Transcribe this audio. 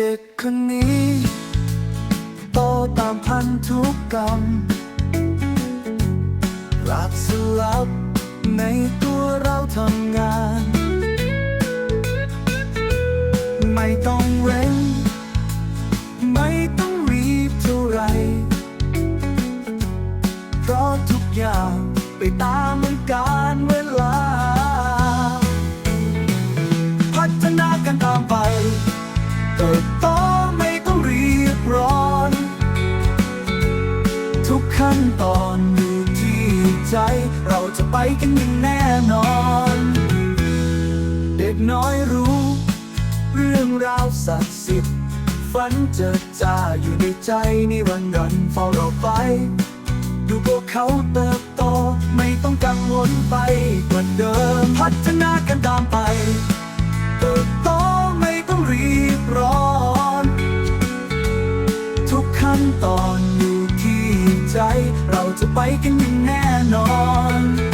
เด็กคนนี้ โตตามพันธุกกรรมรับสลับในตัวเราทำงาน ไม่ต้องเร่งไม่ต้องรีบเท่าไร เพราะทุกอย่างไปตามมันการเวลา ขั้นตอนอยู่ที่ใจ เราจะไปกันอย่างแน่นอน เด็กน้อยรู้ เรื่องราวศักดิ์สิทธิ์ฝันเจิดจ้าอยู่ในใจนิรันดร์เฝ้ารอไปดูพวกเขาเติบโต ไม่ต้องกังวลไปกว่าเดิมพัฒนากันตามไป เติบโตไม่ต้องรีบร้อน ทุกขั้นตอน เราจะไปกันอย่างแน่นอน